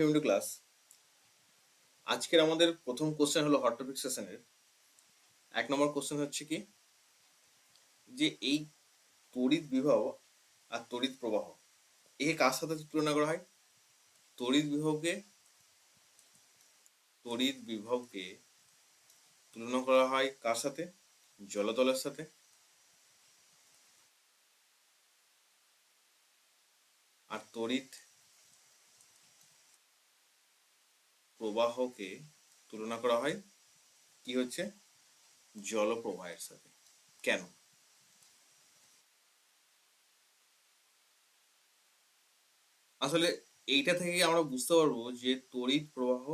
Morning payment class আজকের আমাদের প্রথম কোশ্চেন হলো হট টপিক সেশনের এক নম্বর কোশ্চেন হচ্ছে কি? যে এই তড়িৎ বিভব আর তড়িৎ প্রবাহ একে কার সাথে তুলনা করা হয়? তড়িৎ বিভবকে তড়িৎ বিভবকে তুলনা করা হয় কার সাথে? জলতলের সাথে। আর তড়িৎ প্রবাহকে তুলনা করা হয় কি হচ্ছে? জলপ্রবাহের সাথে। কেন? আসলে এইটা থেকে আমরা বুঝতে পারব যে তড়িৎ প্রবাহ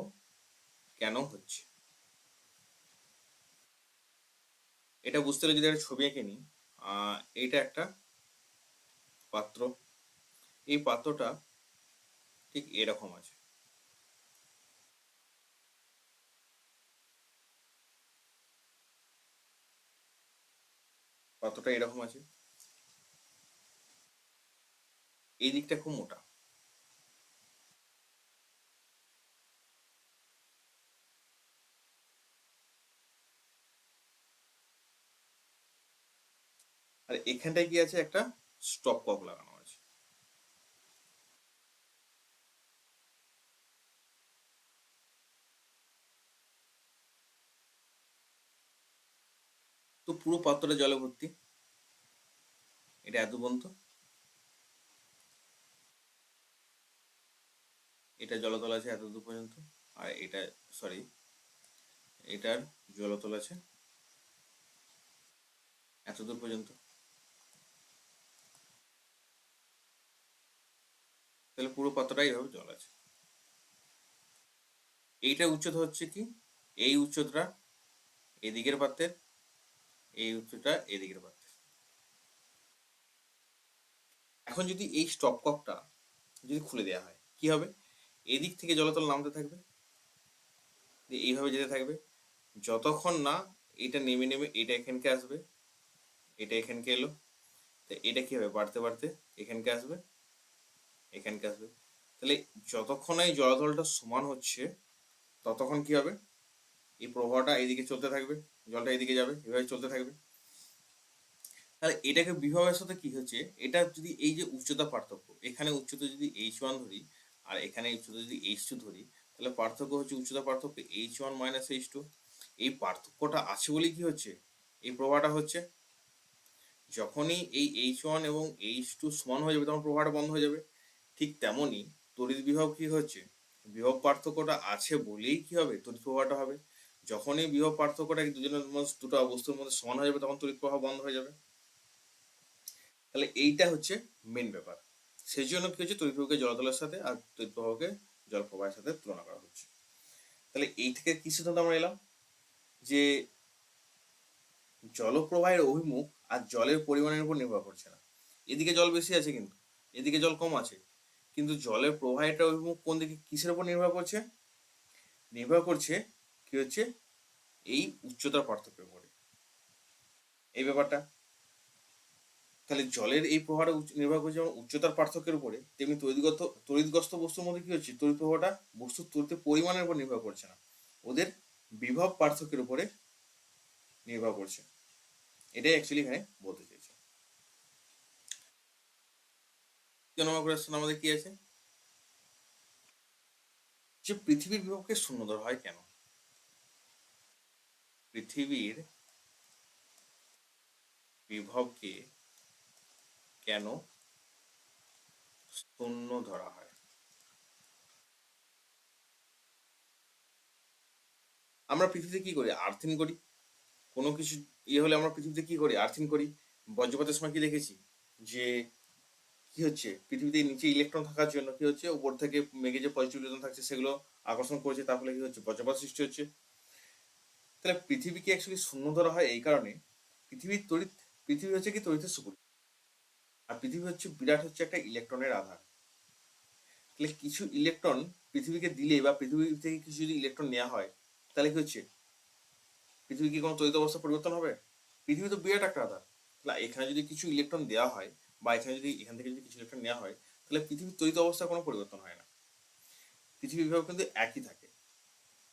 কেন হচ্ছে। এটা বুঝতে হলে যদি একটা ছবি এঁকে নিই এইটা একটা পাত্র। এই পাত্রটা ঠিক এরকম আছে। পাত্রটা এরকম আছে। এই দিকটা খুব মোটা। আর এখানটায় কি আছে একটা স্টপ কক লাগানো আছে তো পুরো পাত্রটা জলে ভর্তি। এটা এত পর্যন্ত এটা জলতল আছে এত দূর পর্যন্ত। আর এটা সরি এটার জলতল আছে এত দূর পর্যন্ত। তাহলে পুরো পাত্রটা এভাবে জল আছে। এইটা উচ্চতা হচ্ছে কি? এই উচ্চতা এদিকের পাত্রের এই উচ্চটা এদিকের পাত্রের এখন যদি এই স্টপ ককটা যদি খুলে দেওয়া হয়, কি হবে? এদিক থেকে জলতল নামতে থাকবে। এইভাবে যেতে থাকবে। যতক্ষণ না এটা নেমে নেমে এটা এখানকে আসবে, এটা এখানকে এলো, তো এটা কি হবে? বাড়তে বাড়তে এখানকে আসবে এখানকে আসবে। তাহলে যতক্ষণ এই জলাতলটা সমান হচ্ছে, ততক্ষণ কি হবে? এই প্রবাহটা এইদিকে চলতে থাকবে। জলটা এদিকে যাবে, এভাবে চলতে থাকবে। তাহলে এটাকে বিভবের সাথে কি হচ্ছে? এটা যদি এই যে উচ্চতা পার্থক্য, এখানে উচ্চতা যদি এইচ ওয়ান ধরি আর এখানে উচ্চতা যদি এইচ টু ধরি, তাহলে পার্থক্য হচ্ছে উচ্চতা পার্থক্য H one minus H two এই পার্থক্যটা আছে বলে কি হচ্ছে? এই প্রবাহটা হচ্ছে, যখনই এই এইচ ওয়ান এবং এইচ টু সমান হয়ে যাবে, তখন প্রবাহটা বন্ধ হয়ে যাবে। ঠিক তেমনই তড়িৎ বিভব কি হচ্ছে? বিভব পার্থক্যটা আছে বলেই কি হবে? তড়িৎ প্রবাহটা হবে। যখনই বিভব পার্থক্যটা দুজনের মধ্যে, দুটো বস্তুর মধ্যে সমান হয়ে যাবে, তখন তড়িৎ প্রবাহ বন্ধ হয়ে যাবে। তাহলে এইটা হচ্ছে মেন ব্যাপার। সেই জন্য কি হচ্ছে? তড়িৎ প্রবাহকে জলতলের সাথে আর তড়িৎ প্রবাহকে জল প্রবাহের সাথে তুলনা করা হচ্ছে। তাহলে এই থেকে কি সিদ্ধান্ত আমরা এলাম যে জলপ্রবাহের অভিমুখ আর জলের পরিমাণের উপর নির্ভর করছে না। এদিকে জল বেশি আছে কিন্তু, এদিকে জল কম আছে। কিন্তু জলের প্রবাহের অভিমুখ কোন দিকে? কিসের উপর নির্ভর করছে? নির্ভর করছে কি হচ্ছে? এই উচ্চতার পার্থক্যের উপরে এই ব্যাপারটা। তাহলে জলের এই প্রবাহটা নির্ভর করছে যেমন উচ্চতার পার্থক্যের উপরে, তেমনি তড়িৎগত তড়িৎগ্রস্ত বস্তুর মধ্যে কি হচ্ছে? তড়িৎ প্রবাহটা বস্তুর তড়িতের পরিমাণের উপর নির্ভর করছে না। ওদের বিভব পার্থক্যের উপরে নির্ভর করছে। এটাই অ্যাকচুয়ালি এখানে বলতে চাইছে। আমাদের কি আছে? যে পৃথিবীর বিভবকে শূন্য ধরা হয় কেন? পৃথিবীর বিভবকে কেন শূন্য ধরা হয়? আমরা পৃথিবীতে কি করি? আর্থিন করি। কোনো কিছু ইয়ে হলে আমরা পৃথিবীতে কি করি? আর্থিন করি। বজ্রপাতের সময় কি দেখেছি? যে কি হচ্ছে? পৃথিবীতে নিচে ইলেকট্রন থাকার জন্য কি হচ্ছে? উপর থেকে মেঘে যে পজিটিভ ইলেকট্রন থাকছে, সেগুলো আকর্ষণ করছে। তার ফলে কি হচ্ছে? বজ্রপাত সৃষ্টি হচ্ছে। তাহলে পৃথিবীকে অ্যাকচুয়ালি শূন্য ধরা হয় এই কারণে। পৃথিবীর তড়িৎ, পৃথিবী হচ্ছে কি তড়িতের সুপুরি আর পৃথিবী হচ্ছে, বিরাট হচ্ছে একটা ইলেকট্রনের আধার। তাহলে কিছু ইলেকট্রন পৃথিবীকে দিলে বা পৃথিবী থেকে কিছু যদি ইলেকট্রন নেওয়া হয়, তাহলে কি হচ্ছে? পৃথিবী কি কোনো তড়িৎ অবস্থা পরিবর্তন হবে? পৃথিবী তো বিরাট একটা আধার। তাহলে এখানে যদি কিছু ইলেকট্রন দেওয়া হয় বা এখানে যদি, এখান থেকে যদি কিছু ইলেকট্রন নেওয়া হয়, তাহলে পৃথিবীর তড়িৎ অবস্থার কোনো পরিবর্তন হয় না। পৃথিবীর বিভব কিন্তু একই থাকে।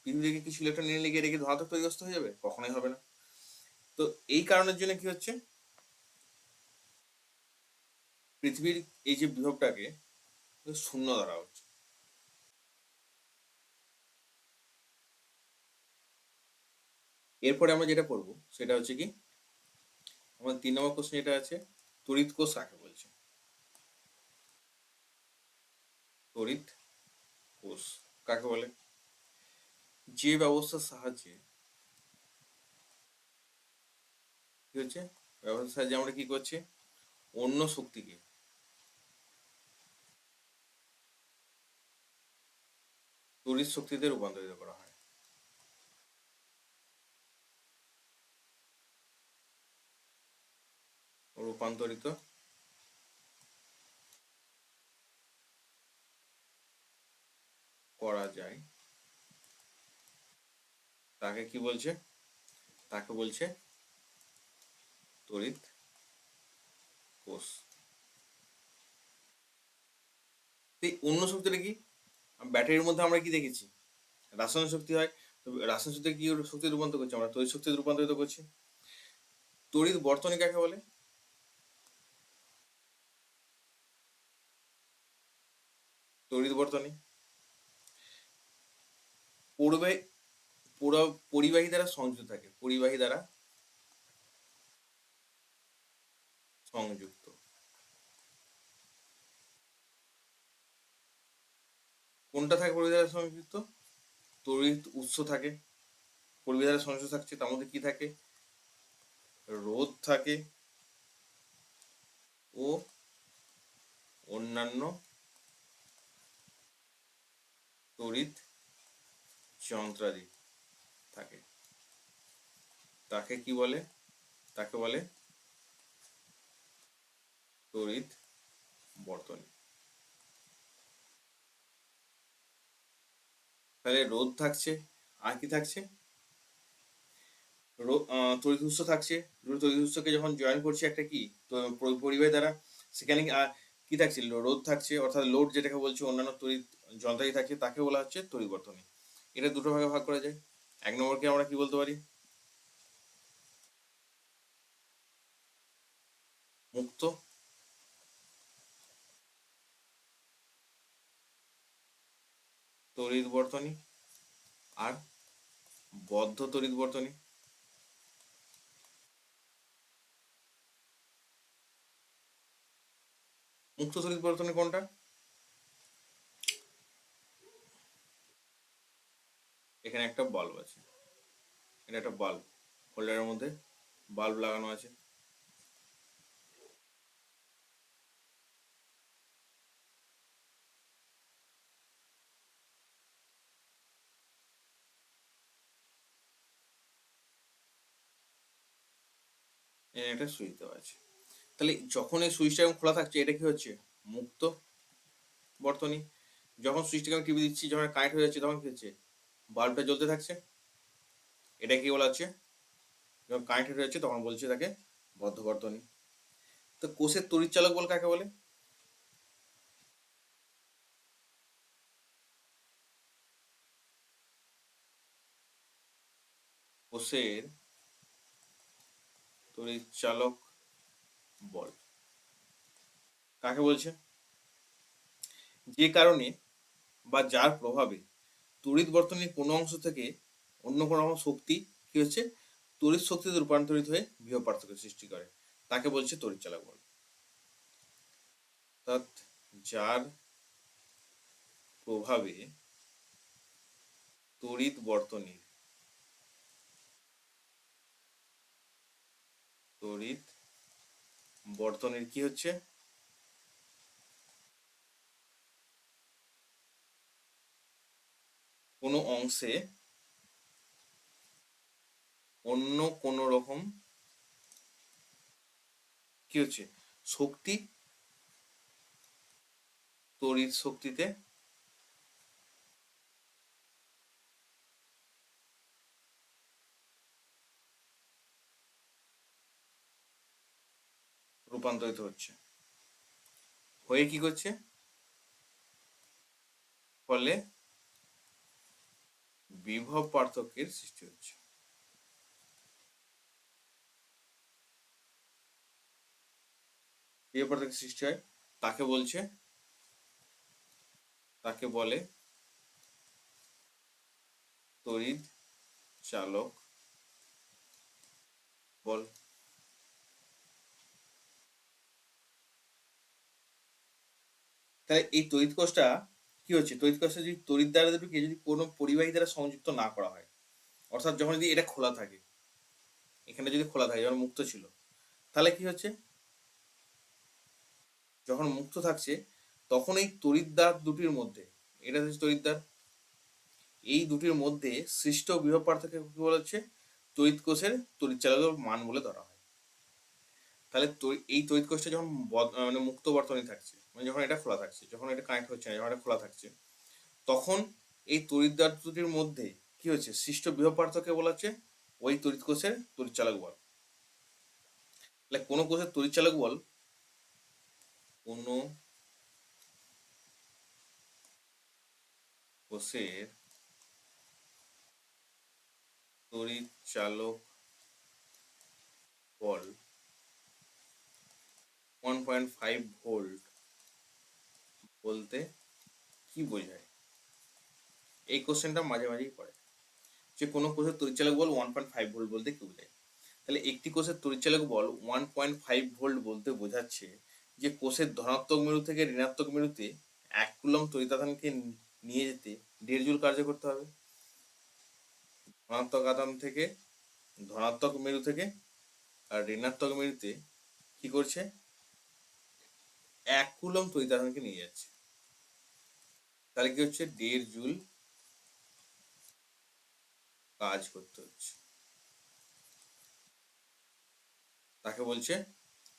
থেকে কিছু ইলেকট্রন নিয়ে লেগে রেখে ধনাত্মক তৈরিগ্রস্ত হয়ে যাবে? কখনোই হবে না। তো এই কারণের জন্য কি হচ্ছে? পৃথিবীর এই যে বিভবটাকে শূন্য ধরা হচ্ছে। এরপরে আমরা যেটা পড়ব সেটা হচ্ছে কি, আমাদের তিন নম্বর কোশ্চেন যেটা আছে, তড়িৎ কোষ কাকে বলছে? তড়িৎ কোষ কাকে বলে? যে ব্যবস্থার সাহায্যে, কি হচ্ছে? ব্যবস্থার সাহায্যে আমরা কি করছি? অন্য শক্তিকে তড়িৎ শক্তিতে রূপান্তরিত করা হয়। রূপান্তরিত করা যায়। তাকে কি বলছে? তাকে বলছে তড়িৎ কোষ। অন্য শক্তিটা কি? ব্যাটারির মধ্যে আমরা কি দেখেছি? রাসায়নিক শক্তি হয়, তো রাসায়নিক শক্তি কি শক্তি রূপান্তর করছি? আমরা তড়িৎ শক্তি রূপান্তরিত করছি। তড়িৎ বর্তনী কাকে বলে? তড়িৎ বর্তনী। পরিবাহী পরিবাহী দ্বারা সংযুক্ত থাকে, পরিবাহী দ্বারা সংযুক্ত। কোনটা থাকে পরিবাহী দ্বারা সংযুক্ত? তড়িৎ উৎস থাকে, পরিবাহী দ্বারা সংযুক্ত থাকছে, তার মধ্যে কি থাকে? রোধ থাকে ও অন্যান্য তড়িৎ যন্ত্রাদি। থাকে তাকে কি বলে? তাকে বলে তড়িৎ বর্তনী। তাহলে রোধ থাকছে। আর কি থাকছে? তড়িৎ উৎস থাকছে। তড়িৎ উৎসকে যখন জয়েন করছি একটা কি? পরিবাহী দ্বারা। সেখানে কি থাকছে? রোধ থাকছে। অর্থাৎ লোড যেটাকে বলছে অন্যান্য তড়িৎ যন্ত্রাদি থাকছে, তাকে বলা হচ্ছে তড়িবর্তনী এটা দুটো ভাগে ভাগ করা যায়। এক নম্বরকে আমরা কি বলতে পারি? মুক্ত? তড়িৎ বর্তনী আর বদ্ধ তড়িৎ বর্তনী। মুক্ত তড়িৎ বর্তনী কোনটা? এখানে একটা বাল্ব আছে। এটা একটা বাল্ব হোল্ডারের মধ্যে বাল্ব লাগানো আছে। একটা সুইচ দেওয়া আছে। তাহলে যখন এই সুইচটা খোলা থাকছে, এটা কি হচ্ছে? মুক্ত বর্তনী। যখন সুইচটাকে আমি টিভি দিচ্ছি, যখন কানেক্ট হয়ে যাচ্ছে, তখন কি হচ্ছে? বাল্বটা জ্বলতে থাকছে। এটা কি বলা হচ্ছে যখন কানেক্টেড হয়ে যাচ্ছে তখন বলছে তাকে বদ্ধ বর্তনী তো কোষের তড়িৎ চালক বল কাকে বলে? কোষের তড়িৎ চালক বল। কাকে বলছে? যে কারণে বা যার প্রভাবে তড়িৎ বর্তনীর কোনো অংশ থেকে অন্য কোনো শক্তি কি হচ্ছে? তড়িৎ শক্তিতে রূপান্তরিত হয়ে বৃহ পার্থক্য সৃষ্টি করে। তাকে বলছে তড়িৎ চালক বল। অর্থাৎ যার প্রভাবে তড়িৎ বর্তনীর তড়িৎ বর্তনীর কি হচ্ছে? কোনো অংশে অন্য কোন রকম কি হচ্ছে? শক্তি তড়িৎ শক্তিতে রূপান্তরিত হচ্ছে। হয়ে কি করছে? ফলে বিভব পার্থক্যের সৃষ্টি হচ্ছে। বিভব পার্থক্যের সৃষ্টি হয়, তাকে বলছে, তাকে বলে তড়িৎ চালক বল। তাহলে এই তড়িৎ কোষটা কি হচ্ছে? তড়িৎ কোষটা যদি তড়িৎ দ্বারা দুটোকে যদি কোনো পরিবাহী দ্বারা সংযুক্ত না করা হয়, অর্থাৎ যখন যদি এটা খোলা থাকে, এখানে যদি খোলা থাকে, যখন মুক্ত ছিল, তাহলে কি হচ্ছে? যখন মুক্ত থাকছে, তখন এই তড়িৎদ্বার দুটির মধ্যে, এটা হচ্ছে তড়িৎদ্বার এই দুটির মধ্যে সৃষ্ট বিভব পার্থক্য কি বলা হচ্ছে? তড়িৎ কোষের তড়িৎ চালকের মান বলে ধরা হয়। তাহলে এই তড়িৎ কোষটা যখন মানে মুক্ত বর্তনী থাকছে মানে যখন এটা খোলা থাকছে, যখন এটা কানেক্ট হচ্ছে না, যখন এটা খোলা থাকছে, তখন এই তড়িৎদ্বার দুটির মধ্যে কি হচ্ছে? সৃষ্ট বিভব পার্থক্য বলা হচ্ছে ওই তড়িৎ কোষের তড়িৎ চালক বল। তাহলে কোনো কোষের তড়িৎ চালক বল কোনো কোষের তড়িৎ চালক বল ওয়ান পয়েন্ট ফাইভ ভোল্ট বলতে কি বোঝায়? এই কোশ্চেনটা মাঝে মাঝেই পড়ে। যে কোনো কোষের তড়িৎচালক বল ওয়ান পয়েন্ট ফাইভ ভোল্ট বলতে কি বোঝায় তাহলে একটি কোষের তড়িৎচালক বল ওয়ান পয়েন্ট ফাইভ ভোল্ট বলতে বোঝাচ্ছে যে কোষের ধনাত্মক মেরু থেকে ঋণাত্মক মেরুতে এক কুলম তড়িতাধানকে নিয়ে যেতে দেড় জুল কার্য করতে হবে। ধনাত্মক আধান থেকে ধনাত্মক মেরু থেকে আর ঋণাত্মক মেরুতে কি করছে? এক কুলম তড়িতাধানকে নিয়ে যাচ্ছে। তাহলে কি হচ্ছে? দেড় জুল কাজ করতে হচ্ছে। তাকে বলছে,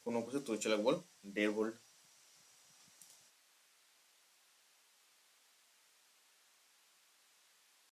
কোনো কিছু তড়িৎচালক বল, দেড় ভোল্ট